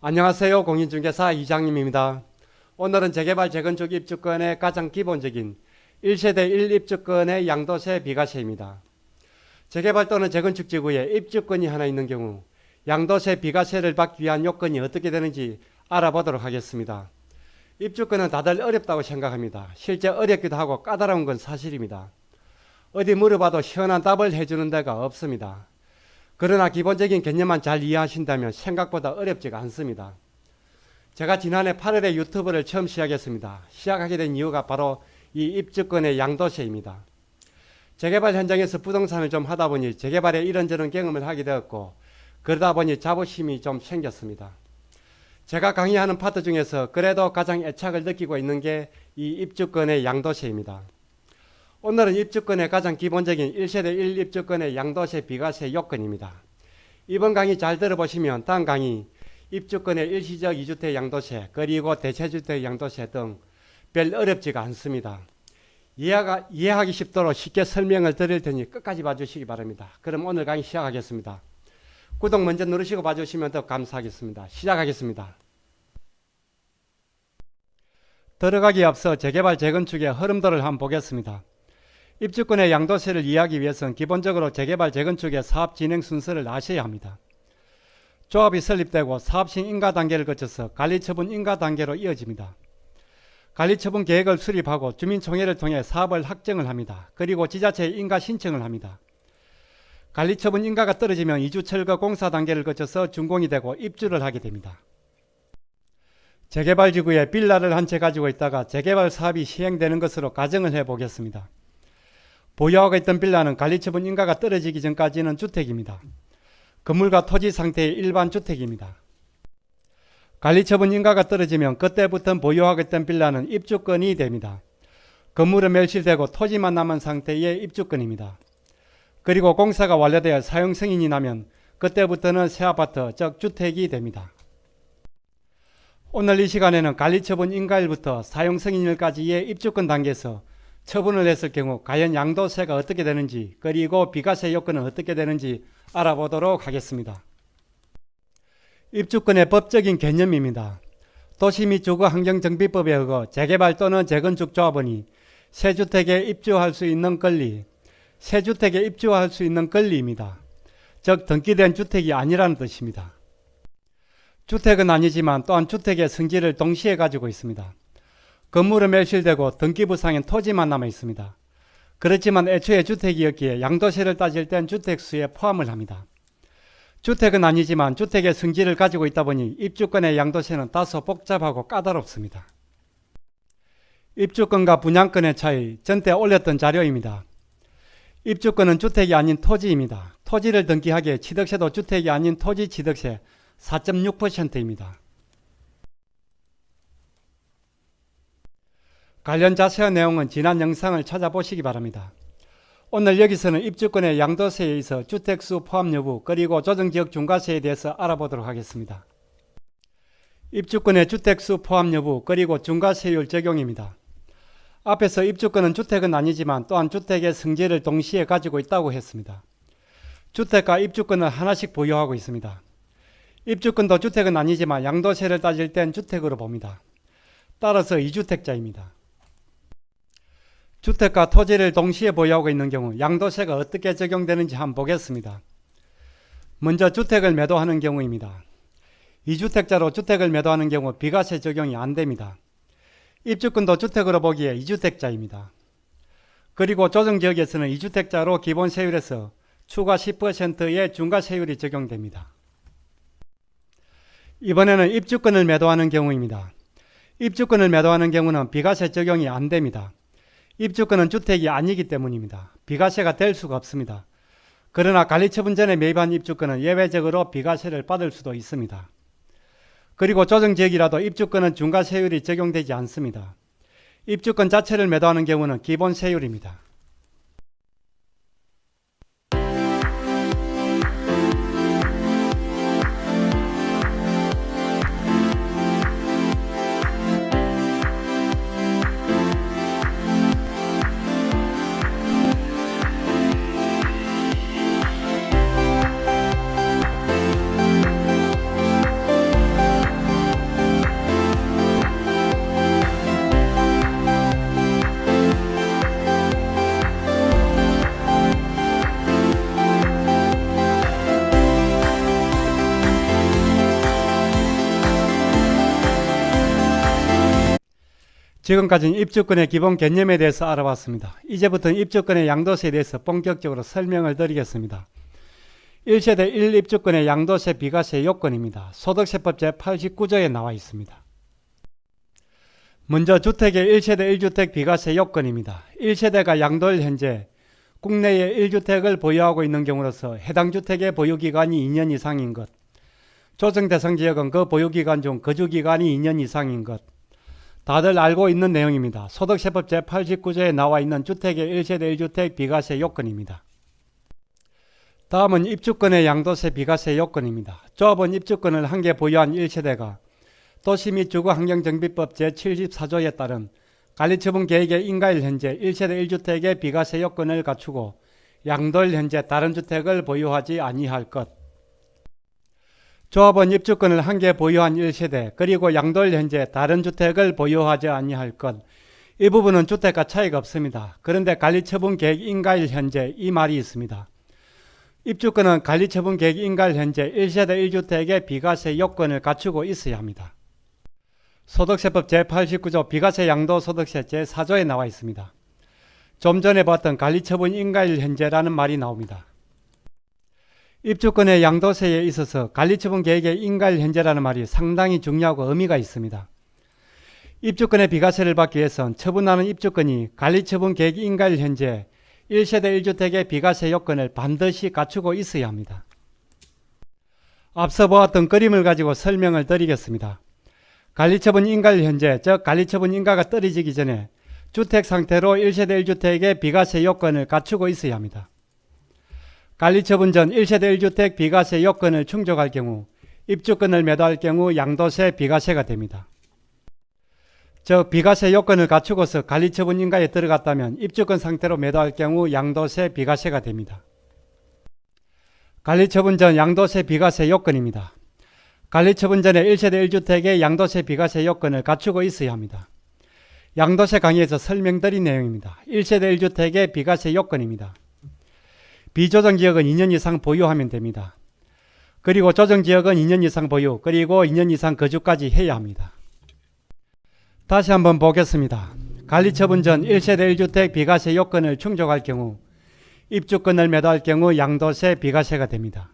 안녕하세요. 공인중개사 이장님입니다. 오늘은 재개발 재건축 입주권의 가장 기본적인 1세대 1입주권의 양도세 비과세입니다. 재개발 또는 재건축 지구에 입주권이 하나 있는 경우 양도세 비과세를 받기 위한 요건이 어떻게 되는지 알아보도록 하겠습니다. 입주권은 다들 어렵다고 생각합니다. 실제 어렵기도 하고 까다로운 건 사실입니다. 어디 물어봐도 시원한 답을 해주는 데가 없습니다. 그러나 기본적인 개념만 잘 이해하신다면 생각보다 어렵지가 않습니다. 제가 지난해 8월에 유튜브를 처음 시작했습니다. 시작하게 된 이유가 바로 이 입주권의 양도세입니다. 재개발 현장에서 부동산을 좀 하다 보니 재개발에 이런저런 경험을 하게 되었고 그러다 보니 자부심이 좀 생겼습니다. 제가 강의하는 파트 중에서 그래도 가장 애착을 느끼고 있는 게 이 입주권의 양도세입니다. 오늘은 입주권의 가장 기본적인 1세대 1입주권의 양도세 비과세 요건입니다. 이번 강의 잘 들어보시면 다음 강의 입주권의 일시적 2주택 양도세 그리고 대체주택 양도세 등 별 어렵지가 않습니다. 이해가, 이해하기 쉽도록 쉽게 설명을 드릴 테니 끝까지 봐주시기 바랍니다. 그럼 오늘 강의 시작하겠습니다. 구독 먼저 누르시고 봐주시면 더 감사하겠습니다. 시작하겠습니다. 들어가기 앞서 재개발 재건축의 흐름도를 한번 보겠습니다. 입주권의 양도세를 이해하기 위해서는 기본적으로 재개발 재건축의 사업 진행 순서를 아셔야 합니다. 조합이 설립되고 사업식 인가 단계를 거쳐서 관리처분 인가 단계로 이어집니다. 관리처분 계획을 수립하고 주민총회를 통해 사업을 확정을 합니다. 그리고 지자체에 인가 신청을 합니다. 관리처분 인가가 떨어지면 이주 철거 공사 단계를 거쳐서 준공이 되고 입주를 하게 됩니다. 재개발 지구에 빌라를 한 채 가지고 있다가 재개발 사업이 시행되는 것으로 가정을 해 보겠습니다. 보유하고 있던 빌라는 관리처분 인가가 떨어지기 전까지는 주택입니다. 건물과 토지 상태의 일반 주택입니다. 관리처분 인가가 떨어지면 그때부터 보유하고 있던 빌라는 입주권이 됩니다. 건물은 멸실되고 토지만 남은 상태의 입주권입니다. 그리고 공사가 완료되어 사용 승인이 나면 그때부터는 새 아파트, 즉 주택이 됩니다. 오늘 이 시간에는 관리처분 인가일부터 사용 승인일까지의 입주권 단계에서 처분을 했을 경우 과연 양도세가 어떻게 되는지 그리고 비과세 요건은 어떻게 되는지 알아보도록 하겠습니다. 입주권의 법적인 개념입니다. 도시 및 주거 환경 정비법에 의거 재개발 또는 재건축 조합원이 새 주택에 입주할 수 있는 권리, 새 주택에 입주할 수 있는 권리입니다. 즉 등기된 주택이 아니라는 뜻입니다. 주택은 아니지만 또한 주택의 성질을 동시에 가지고 있습니다. 건물은 멸실되고 등기부상엔 토지만 남아 있습니다. 그렇지만 애초에 주택이었기에 양도세를 따질 땐 주택수에 포함을 합니다. 주택은 아니지만 주택의 성질을 가지고 있다 보니 입주권의 양도세는 다소 복잡하고 까다롭습니다. 입주권과 분양권의 차이, 전때 올렸던 자료입니다. 입주권은 주택이 아닌 토지입니다. 토지를 등기하기에 취득세도 주택이 아닌 토지 취득세 4.6%입니다. 관련 자세한 내용은 지난 영상을 찾아보시기 바랍니다. 오늘 여기서는 입주권의 양도세에 있어 주택수 포함 여부 그리고 조정지역 중과세에 대해서 알아보도록 하겠습니다. 입주권의 주택수 포함 여부 그리고 중과세율 적용입니다. 앞에서 입주권은 주택은 아니지만 또한 주택의 성질을 동시에 가지고 있다고 했습니다. 주택과 입주권을 하나씩 보유하고 있습니다. 입주권도 주택은 아니지만 양도세를 따질 땐 주택으로 봅니다. 따라서 2주택자입니다. 주택과 토지를 동시에 보유하고 있는 경우 양도세가 어떻게 적용되는지 한번 보겠습니다. 먼저 주택을 매도하는 경우입니다. 2주택자로 주택을 매도하는 경우 비과세 적용이 안 됩니다. 입주권도 주택으로 보기에 2주택자입니다. 그리고 조정지역에서는 2주택자로 기본세율에서 추가 10%의 중과세율이 적용됩니다. 이번에는 입주권을 매도하는 경우입니다. 입주권을 매도하는 경우는 비과세 적용이 안 됩니다. 입주권은 주택이 아니기 때문입니다. 비과세가 될 수가 없습니다. 그러나 관리처분 전에 매입한 입주권은 예외적으로 비과세를 받을 수도 있습니다. 그리고 조정지역이라도 입주권은 중과세율이 적용되지 않습니다. 입주권 자체를 매도하는 경우는 기본세율입니다. 지금까지는 입주권의 기본 개념에 대해서 알아봤습니다. 이제부터는 입주권의 양도세에 대해서 본격적으로 설명을 드리겠습니다. 1세대 1입주권의 양도세 비과세 요건입니다. 소득세법 제89조에 나와 있습니다. 먼저 주택의 1세대 1주택 비과세 요건입니다. 1세대가 양도일 현재 국내에 1주택을 보유하고 있는 경우로서 해당 주택의 보유기간이 2년 이상인 것, 조정 대상 지역은 그 보유기간 중 거주기간이 2년 이상인 것, 다들 알고 있는 내용입니다. 소득세법 제89조에 나와 있는 주택의 1세대 1주택 비과세 요건입니다. 다음은 입주권의 양도세 비과세 요건입니다. 조합원 입주권을 한 개 보유한 1세대가 도시 및 주거 환경정비법 제74조에 따른 관리처분 계획의 인가일 현재 1세대 1주택의 비과세 요건을 갖추고 양도일 현재 다른 주택을 보유하지 아니할 것. 조합원 입주권을 한 개 보유한 1세대 그리고 양도일 현재 다른 주택을 보유하지 아니할 것. 이 부분은 주택과 차이가 없습니다. 그런데 관리처분 계획 인가일 현재 이 말이 있습니다. 입주권은 관리처분 계획 인가일 현재 1세대 1주택의 비과세 요건을 갖추고 있어야 합니다. 소득세법 제89조 비과세 양도소득세 제4조에 나와 있습니다. 좀 전에 봤던 관리처분 인가일 현재라는 말이 나옵니다. 입주권의 양도세에 있어서 관리처분 계획의 인가일 현재라는 말이 상당히 중요하고 의미가 있습니다. 입주권의 비과세를 받기 위해선 처분하는 입주권이 관리처분 계획 인가일 현재 1세대 1주택의 비과세 요건을 반드시 갖추고 있어야 합니다. 앞서 보았던 그림을 가지고 설명을 드리겠습니다. 관리처분 인가일 현재, 즉 관리처분 인가가 떨어지기 전에 주택 상태로 1세대 1주택의 비과세 요건을 갖추고 있어야 합니다. 관리처분 전 1세대 1주택 비과세 요건을 충족할 경우 입주권을 매도할 경우 양도세 비과세가 됩니다. 즉 비과세 요건을 갖추고서 관리처분 인가에 들어갔다면 입주권 상태로 매도할 경우 양도세 비과세가 됩니다. 관리처분 전 양도세 비과세 요건입니다. 관리처분 전에 1세대 1주택의 양도세 비과세 요건을 갖추고 있어야 합니다. 양도세 강의에서 설명드린 내용입니다. 1세대 1주택의 비과세 요건입니다. 비조정 지역은 2년 이상 보유하면 됩니다. 그리고 조정 지역은 2년 이상 보유, 그리고 2년 이상 거주까지 해야 합니다. 다시 한번 보겠습니다. 관리처분 전 1세대 1주택 비과세 요건을 충족할 경우 입주권을 매도할 경우 양도세 비과세가 됩니다.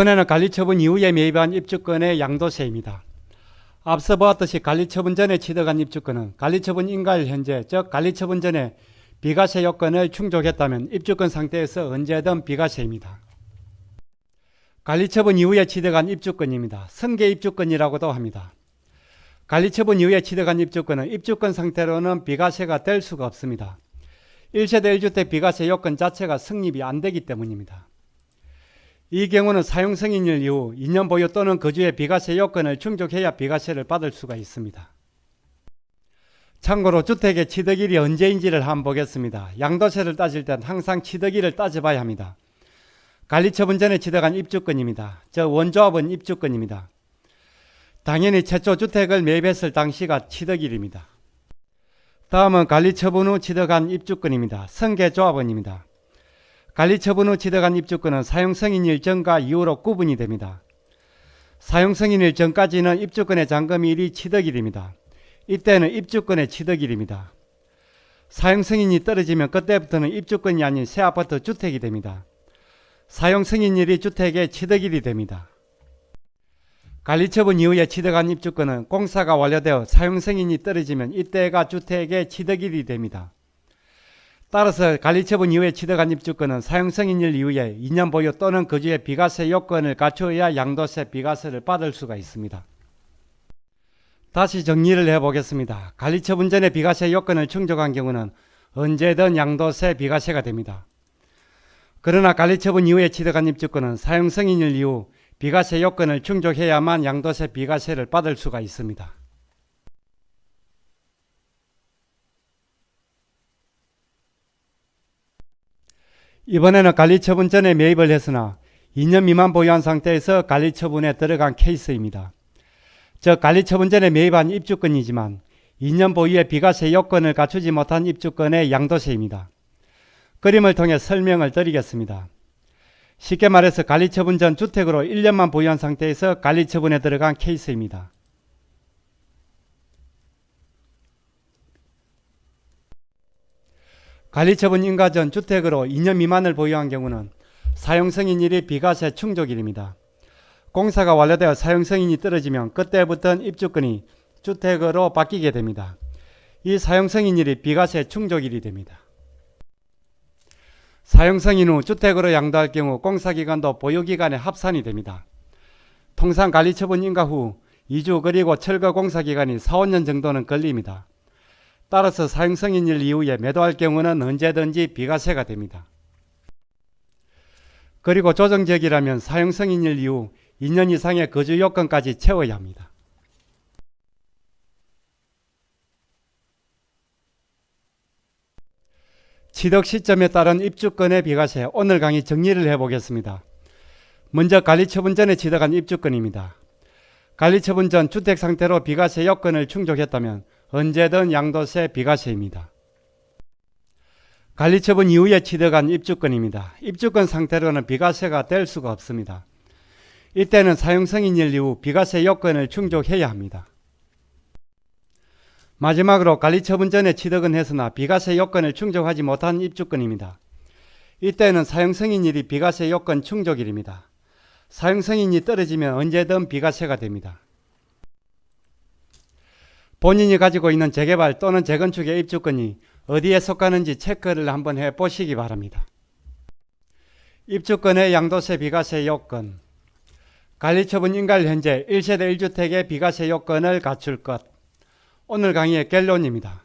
이번에는 관리처분 이후에 매입한 입주권의 양도세입니다. 앞서 보았듯이 관리처분 전에 취득한 입주권은 관리처분 인가일 현재, 즉 관리처분 전에 비과세 요건을 충족했다면 입주권 상태에서 언제든 비과세입니다. 관리처분 이후에 취득한 입주권입니다. 선계 입주권이라고도 합니다. 관리처분 이후에 취득한 입주권은 입주권 상태로는 비과세가 될 수가 없습니다. 1세대 1주택 비과세 요건 자체가 성립이 안 되기 때문입니다. 이 경우는 사용 승인일 이후 2년 보유 또는 거주의 비과세 요건을 충족해야 비과세를 받을 수가 있습니다. 참고로 주택의 취득일이 언제인지를 한번 보겠습니다. 양도세를 따질 땐 항상 취득일을 따져봐야 합니다. 관리처분 전에 취득한 입주권입니다. 저 원조합은 입주권입니다. 당연히 최초 주택을 매입했을 당시가 취득일입니다. 다음은 관리처분 후 취득한 입주권입니다. 성계조합원입니다. 관리 처분 후 취득한 입주권은 사용승인일 전과 이후로 구분이 됩니다. 사용승인일 전까지는 입주권의 잔금일이 취득일입니다. 이때는 입주권의 취득일입니다. 사용승인이 떨어지면 그때부터는 입주권이 아닌 새 아파트 주택이 됩니다. 사용승인일이 주택의 취득일이 됩니다. 관리처분 이후에 취득한 입주권은 공사가 완료되어 사용승인이 떨어지면 이때가 주택의 취득일이 됩니다. 따라서 관리처분 이후에 취득한 입주권은 사용승인일 이후에 2년 보유 또는 거주의 비과세 요건을 갖추어야 양도세 비과세를 받을 수가 있습니다. 다시 정리를 해보겠습니다. 관리처분 전에 비과세 요건을 충족한 경우는 언제든 양도세 비과세가 됩니다. 그러나 관리처분 이후에 취득한 입주권은 사용승인일 이후 비과세 요건을 충족해야만 양도세 비과세를 받을 수가 있습니다. 이번에는 관리처분 전에 매입을 했으나 2년 미만 보유한 상태에서 관리처분에 들어간 케이스입니다. 즉 관리처분 전에 매입한 입주권이지만 2년 보유의 비과세 요건을 갖추지 못한 입주권의 양도세입니다. 그림을 통해 설명을 드리겠습니다. 쉽게 말해서 관리처분 전 주택으로 1년만 보유한 상태에서 관리처분에 들어간 케이스입니다. 관리처분 인가 전 주택으로 2년 미만을 보유한 경우는 사용승인일이 비과세 충족일입니다. 공사가 완료되어 사용승인이 떨어지면 그때부터는 입주권이 주택으로 바뀌게 됩니다. 이 사용승인일이 비과세 충족일이 됩니다. 사용승인 후 주택으로 양도할 경우 공사기간도 보유기간에 합산이 됩니다. 통상 관리처분 인가 후 2주 그리고 철거 공사기간이 4, 5년 정도는 걸립니다. 따라서 사용승인일 이후에 매도할 경우는 언제든지 비과세가 됩니다. 그리고 조정지역이라면 사용승인일 이후 2년 이상의 거주 요건까지 채워야 합니다. 취득 시점에 따른 입주권의 비과세 오늘 강의 정리를 해보겠습니다. 먼저 관리처분 전에 취득한 입주권입니다. 관리처분 전 주택 상태로 비과세 요건을 충족했다면 언제든 양도세 비과세입니다. 관리처분 이후에 취득한 입주권입니다. 입주권 상태로는 비과세가 될 수가 없습니다. 이때는 사용승인일 이후 비과세 요건을 충족해야 합니다. 마지막으로 관리처분 전에 취득은 했으나 비과세 요건을 충족하지 못한 입주권입니다. 이때는 사용승인일이 비과세 요건 충족일입니다. 사용승인이 떨어지면 언제든 비과세가 됩니다. 본인이 가지고 있는 재개발 또는 재건축의 입주권이 어디에 속하는지 체크를 한번 해 보시기 바랍니다. 입주권의 양도세 비과세 요건 관리처분 인가를 현재 1세대 1주택의 비과세 요건을 갖출 것 오늘 강의의 결론입니다.